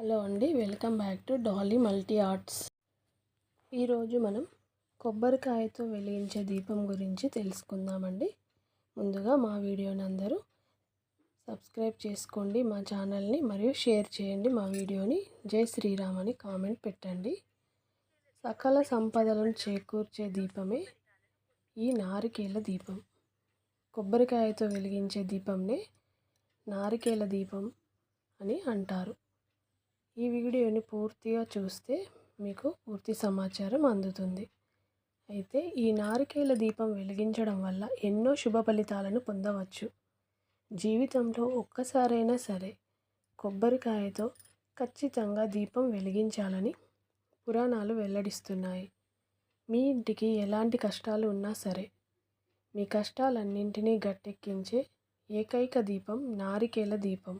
Hello అండి welcome back to Dolly Multi Arts. ఈరోజు మనం కొబ్బరికాయతో వెలిగించే దీపం గురించి తెలుసుకుందామండి. ముందుగా మా వీడియోని అందరూ సబ్స్క్రైబ్ చేసుకోండి మా ఛానల్ని మరియు షేర్ చేయండి మా వీడియోని జై శ్రీరామ్ అని కామెంట్ పెట్టండి. సకల సంపదలను చేకూర్చే దీపమే ఈ నారికేల దీపం. కొబ్బరికాయతో వెలిగించే దీపంనే నారికేల దీపం అని అంటారు. ఈ వీడియోని పూర్తిగా చూస్తే మీకు పూర్తి సమాచారం అందుతుంది. అయితే ఈ నారికేల దీపం వెలిగించడం వల్ల ఎన్నో శుభ ఫలితాలను పొందవచ్చు. జీవితంలో ఒక్కసారైనా సరే కొబ్బరికాయతో ఖచ్చితంగా దీపం వెలిగించాలని పురాణాలు వెల్లడిస్తున్నాయి. మీ ఇంటికి ఎలాంటి కష్టాలు ఉన్నా సరే మీ కష్టాలన్నింటినీ గట్టెక్కించే ఏకైక దీపం నారికేల దీపం.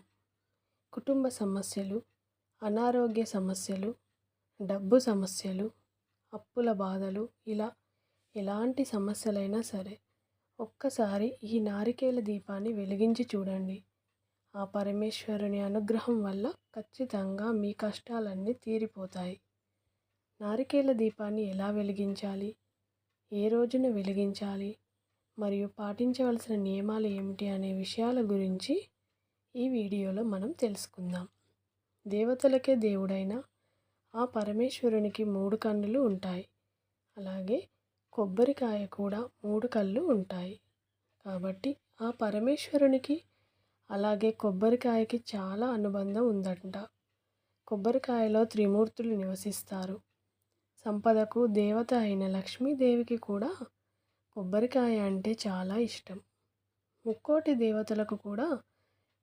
కుటుంబ సమస్యలు అనారోగ్య సమస్యలు డబ్బు సమస్యలు అప్పుల బాధలు ఇలా ఎలాంటి సమస్యలైనా సరే ఒక్కసారి ఈ నారికేల దీపాన్ని వెలిగించి చూడండి. ఆ పరమేశ్వరుని అనుగ్రహం వల్ల ఖచ్చితంగా మీ కష్టాలన్నీ తీరిపోతాయి. నారికేల దీపాన్ని ఎలా వెలిగించాలి? ఏ రోజున వెలిగించాలి? మరియు పాటించవలసిన నియమాలు ఏమిటి అనే విషయాల గురించి ఈ వీడియోలో మనం తెలుసుకుందాం. దేవతలకే దేవుడైన ఆ పరమేశ్వరునికి మూడు కన్నులు ఉంటాయి. అలాగే కొబ్బరికాయ కూడా మూడు కళ్ళు ఉంటాయి. కాబట్టి ఆ పరమేశ్వరునికి అలాగే కొబ్బరికాయకి చాలా అనుబంధం ఉందంట. కొబ్బరికాయలో త్రిమూర్తులు నివసిస్తారు. సంపదకు దేవత అయిన లక్ష్మీదేవికి కూడా కొబ్బరికాయ అంటే చాలా ఇష్టం. ముక్కోటి దేవతలకు కూడా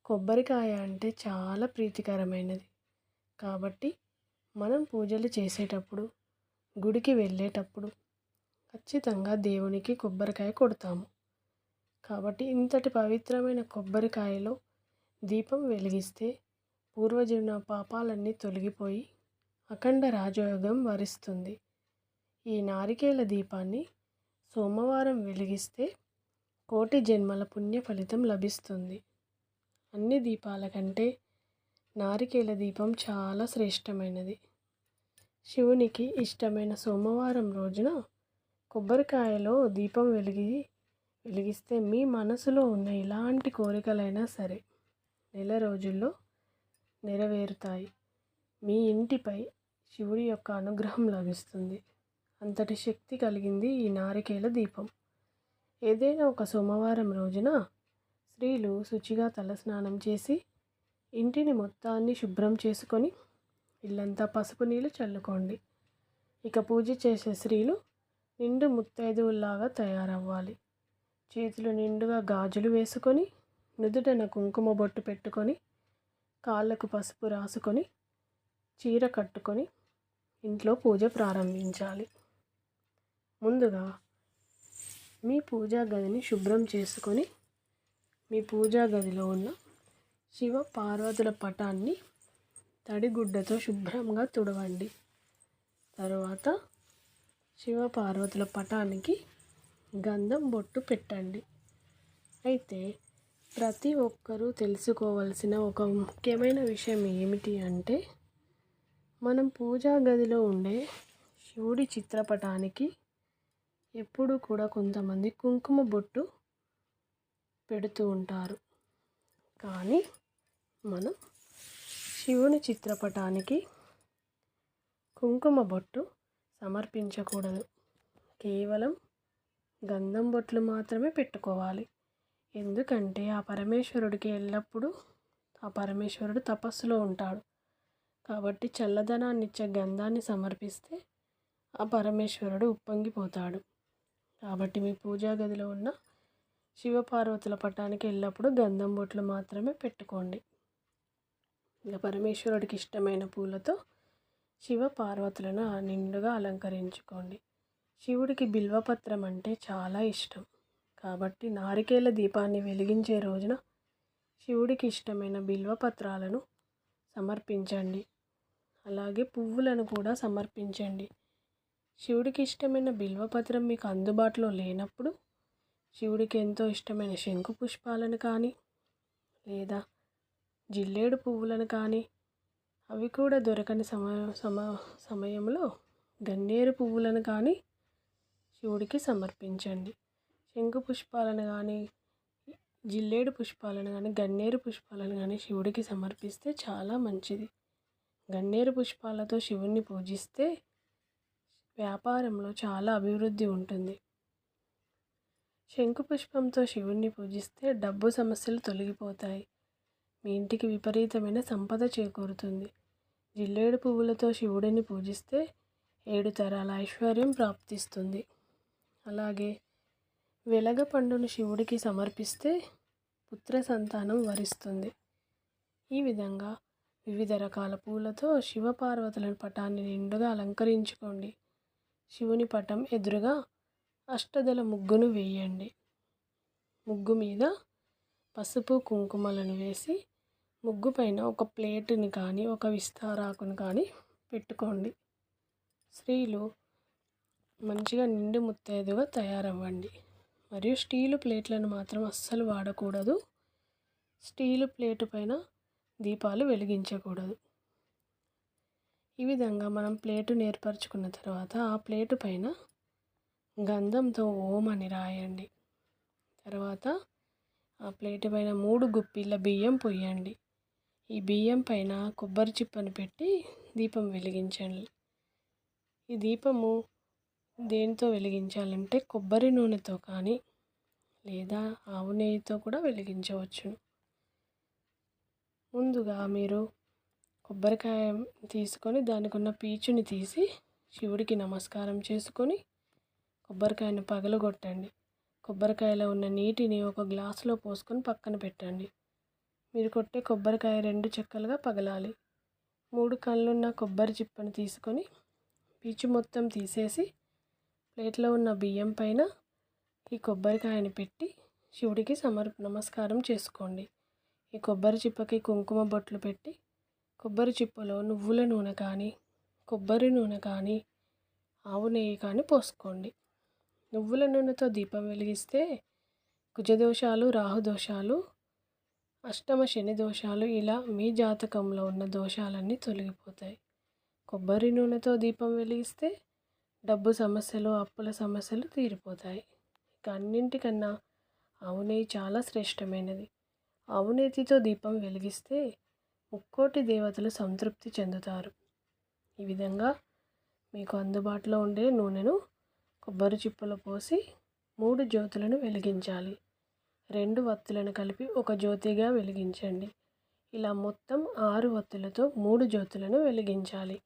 కొబ్బరికాయ అంటే చాలా ప్రీతికరమైనది. కాబట్టి మనం పూజలు చేసేటప్పుడు గుడికి వెళ్ళేటప్పుడు ఖచ్చితంగా దేవునికి కొబ్బరికాయ కొడతాము. కాబట్టి ఇంతటి పవిత్రమైన కొబ్బరికాయలో దీపం వెలిగిస్తే పూర్వజన్మ పాపాలన్నీ తొలగిపోయి అఖండ రాజయోగం వరిస్తుంది. ఈ నారికేల దీపాన్ని సోమవారం వెలిగిస్తే కోటి జన్మల పుణ్య ఫలితం లభిస్తుంది. అన్ని దీపాల కంటే నారికేల దీపం చాలా శ్రేష్టమైనది. శివునికి ఇష్టమైన సోమవారం రోజున కొబ్బరికాయలో దీపం వెలిగి వెలిగిస్తే మీ మనసులో ఉన్న ఎలాంటి కోరికలైనా సరే నెల రోజుల్లో నెరవేరుతాయి. మీ ఇంటిపై శివుడి యొక్క అనుగ్రహం లభిస్తుంది. అంతటి శక్తి కలిగింది ఈ నారికేల దీపం. ఏదైనా ఒక సోమవారం రోజున స్త్రీలు శుచిగా తలస్నానం చేసి ఇంటిని మొత్తాన్ని శుభ్రం చేసుకొని ఇల్లంతా పసుపు నీళ్ళు చల్లుకోండి. ఇక పూజ చేసే స్త్రీలు నిండు ముత్తైదువుల్లాగా తయారవ్వాలి. చేతులు నిండుగా గాజులు వేసుకొని నుదుటన కుంకుమ బొట్టు పెట్టుకొని కాళ్ళకు పసుపు రాసుకొని చీర కట్టుకొని ఇంట్లో పూజ ప్రారంభించాలి. ముందుగా మీ పూజా గదిని శుభ్రం చేసుకొని మీ పూజా గదిలో ఉన్న శివ పార్వతుల పటాన్ని తడిగుడ్డతో శుభ్రంగా తుడవండి. తరువాత శివ పార్వతుల పటానికి గంధం బొట్టు పెట్టండి. అయితే ప్రతి ఒక్కరూ తెలుసుకోవాల్సిన ఒక ముఖ్యమైన విషయం ఏమిటి అంటే మనం పూజా గదిలో ఉండే శివుడి చిత్రపటానికి ఎప్పుడు కూడా కొంతమంది కుంకుమ బొట్టు పెడుతూ ఉంటారు. కానీ మనం శివుని చిత్రపటానికి కుంకుమ బొట్టు సమర్పించకూడదు. కేవలం గంధం బొట్లు మాత్రమే పెట్టుకోవాలి. ఎందుకంటే ఆ పరమేశ్వరుడికి ఎల్లప్పుడూ ఆ పరమేశ్వరుడు తపస్సులో ఉంటాడు. కాబట్టి చల్లదనాన్ని ఇచ్చే గంధాన్ని సమర్పిస్తే ఆ పరమేశ్వరుడు ఉప్పొంగిపోతాడు. కాబట్టి మీ పూజా గదిలో ఉన్న శివపార్వతుల పటానికి ఎల్లప్పుడూ గంధం బొట్లు మాత్రమే పెట్టుకోండి. ఇక పరమేశ్వరుడికి ఇష్టమైన పూలతో శివ పార్వతులను నిండుగా అలంకరించుకోండి. శివుడికి బిల్వపత్రం అంటే చాలా ఇష్టం. కాబట్టి నారికేల దీపాన్ని వెలిగించే రోజున శివుడికి ఇష్టమైన బిల్వపత్రాలను సమర్పించండి. అలాగే పువ్వులను కూడా సమర్పించండి. శివుడికి ఇష్టమైన బిల్వపత్రం మీకు అందుబాటులో లేనప్పుడు శివుడికి ఎంతో ఇష్టమైన శంకు పుష్పాలను కానీ లేదా జిల్లేడు పువ్వులను కానీ అవి కూడా దొరకని సమయ సమ సమయంలో గన్నేరు పువ్వులను కానీ శివుడికి సమర్పించండి. శంకు పుష్పాలను కానీ జిల్లేడు పుష్పాలను కానీ గన్నేరు పుష్పాలను కానీ శివుడికి సమర్పిస్తే చాలా మంచిది. గన్నేరు పుష్పాలతో శివుణ్ణి పూజిస్తే వ్యాపారంలో చాలా అభివృద్ధి ఉంటుంది. శంకు పుష్పంతో శివుణ్ణి పూజిస్తే డబ్బు సమస్యలు తొలగిపోతాయి. మీ ఇంటికి విపరీతమైన సంపద చేకూరుతుంది. జిల్లేడు పువ్వులతో శివుడిని పూజిస్తే ఏడు తరాల ఐశ్వర్యం ప్రాప్తిస్తుంది. అలాగే వెలగ పండును శివుడికి సమర్పిస్తే పుత్ర సంతానం వరిస్తుంది. ఈ విధంగా వివిధ రకాల పూలతో శివపార్వతుల పటాన్ని నిండుగా అలంకరించుకోండి. శివుని పటం ఎదురుగా అష్టదల ముగ్గును వేయండి. ముగ్గు మీద పసుపు కుంకుమలను వేసి ముగ్గు పైన ఒక ప్లేటుని కానీ ఒక విస్తారాకును కానీ పెట్టుకోండి. స్త్రీలు మంచిగా నిండు ముత్తైదుగా తయారవ్వండి. మరియు స్టీలు ప్లేట్లను మాత్రం అస్సలు వాడకూడదు. స్టీలు ప్లేటు పైన దీపాలు వెలిగించకూడదు. ఈ విధంగా మనం ప్లేటు నేర్పరచుకున్న తర్వాత ఆ ప్లేటు పైన గంధంతో ఓం అని రాయండి. తర్వాత ఆ ప్లేటు పైన మూడు గుప్పిళ్ళ బియ్యం పొయ్యండి. ఈ బియ్యం పైన కొబ్బరి చిప్పను పెట్టి దీపం వెలిగించండి. ఈ దీపము దేనితో వెలిగించాలంటే కొబ్బరి నూనెతో కానీ లేదా ఆవు నెయ్యితో కూడా వెలిగించవచ్చును. ముందుగా మీరు కొబ్బరికాయ తీసుకొని దానికి ఉన్న పీచుని తీసి శివుడికి నమస్కారం చేసుకొని కొబ్బరికాయను పగలగొట్టండి. కొబ్బరికాయలో ఉన్న నీటిని ఒక గ్లాసులో పోసుకొని పక్కన పెట్టండి. మీరు కొట్టే కొబ్బరికాయ రెండు చెక్కలుగా పగలాలి. మూడు కళ్ళున్న కొబ్బరి చిప్పను తీసుకొని పీచు మొత్తం తీసేసి ప్లేట్లో ఉన్న బియ్యం పైన ఈ కొబ్బరికాయని పెట్టి శివుడికి సమర్ నమస్కారం చేసుకోండి. ఈ కొబ్బరి చిప్పకి కుంకుమ బొట్లు పెట్టి కొబ్బరి చిప్పలో నువ్వుల నూనె కానీ కొబ్బరి నూనె కానీ ఆవు నెయ్యి కానీ పోసుకోండి. నువ్వుల నూనెతో దీపం వెలిగిస్తే కుజదోషాలు రాహుదోషాలు అష్టమ శని దోషాలు ఇలా మీ జాతకంలో ఉన్న దోషాలన్నీ తొలగిపోతాయి. కొబ్బరి నూనెతో దీపం వెలిగిస్తే డబ్బు సమస్యలు అప్పుల సమస్యలు తీరిపోతాయి. ఇక అన్నింటికన్నా అవునేయి చాలా శ్రేష్టమైనది. అవునేతితో దీపం వెలిగిస్తే ముక్కోటి దేవతలు సంతృప్తి చెందుతారు. ఈ విధంగా మీకు అందుబాటులో ఉండే నూనెను కొబ్బరి చిప్పలు పోసి మూడు జ్యోతులను వెలిగించాలి. రెండు వత్తులను కలిపి ఒక జ్యోతిగా వెలిగించండి. ఇలా మొత్తం ఆరు వత్తులతో మూడు జ్యోతులను వెలిగించాలి.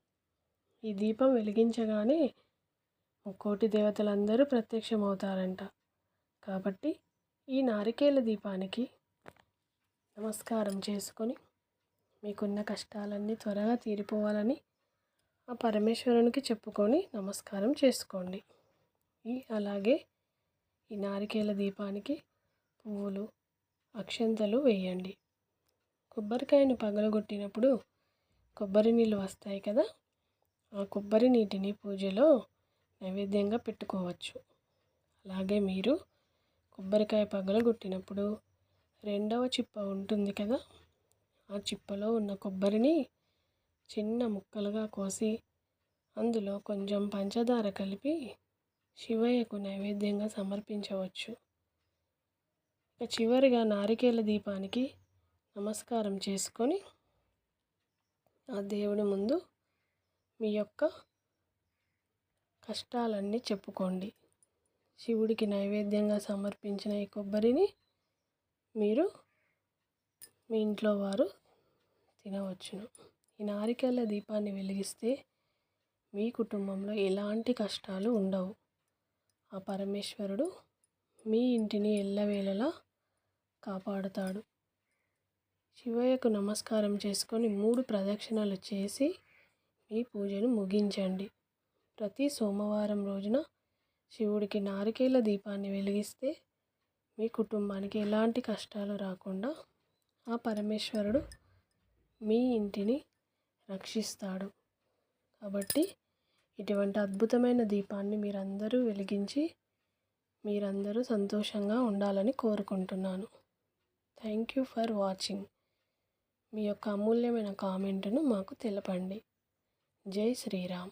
ఈ దీపం వెలిగించగానే ముక్కోటి దేవతలందరూ ప్రత్యక్షమవుతారంట. కాబట్టి ఈ నారికేల దీపానికి నమస్కారం చేసుకొని మీకున్న కష్టాలన్నీ త్వరగా తీరిపోవాలని ఆ పరమేశ్వరునికి చెప్పుకొని నమస్కారం చేసుకోండి. అలాగే ఈ నారికేల దీపానికి పువ్వులు అక్షంతలు వేయండి. కొబ్బరికాయను పగలగొట్టినప్పుడు కొబ్బరి నీళ్ళు వస్తాయి కదా ఆ కొబ్బరి నీటిని పూజలో నైవేద్యంగా పెట్టుకోవచ్చు. అలాగే మీరు కొబ్బరికాయ పగలగొట్టినప్పుడు రెండవ చిప్ప ఉంటుంది కదా ఆ చిప్పలో ఉన్న కొబ్బరిని చిన్న ముక్కలుగా కోసి అందులో కొంచెం పంచదార కలిపి శివయ్యకు నైవేద్యంగా సమర్పించవచ్చు. ఇక చివరిగా నారికేల దీపానికి నమస్కారం చేసుకొని ఆ దేవుడి ముందు మీ యొక్క కష్టాలన్నీ చెప్పుకోండి. శివుడికి నైవేద్యంగా సమర్పించిన ఈ కొబ్బరిని మీరు మీ ఇంట్లో వారు తినవచ్చును. ఈ నారికేళ్ళ దీపాన్ని వెలిగిస్తే మీ కుటుంబంలో ఎలాంటి కష్టాలు ఉండవు. ఆ పరమేశ్వరుడు మీ ఇంటిని ఎల్లవేళలా కాపాడుతాడు. శివయ్యకు నమస్కారం చేసుకొని మూడు ప్రదక్షిణలు చేసి మీ పూజను ముగించండి. ప్రతి సోమవారం రోజున శివుడికి నారికేల దీపాన్ని వెలిగిస్తే మీ కుటుంబానికి ఎలాంటి కష్టాలు రాకుండా ఆ పరమేశ్వరుడు మీ ఇంటిని రక్షిస్తాడు. కాబట్టి ఇటువంటి అద్భుతమైన దీపాన్ని మీరందరూ వెలిగించి మీరందరూ సంతోషంగా ఉండాలని కోరుకుంటున్నాను. Thank you for watching. మీ యొక్క అమూల్యమైన కామెంట్ను మాకు తెలపండి. జై శ్రీరామ్.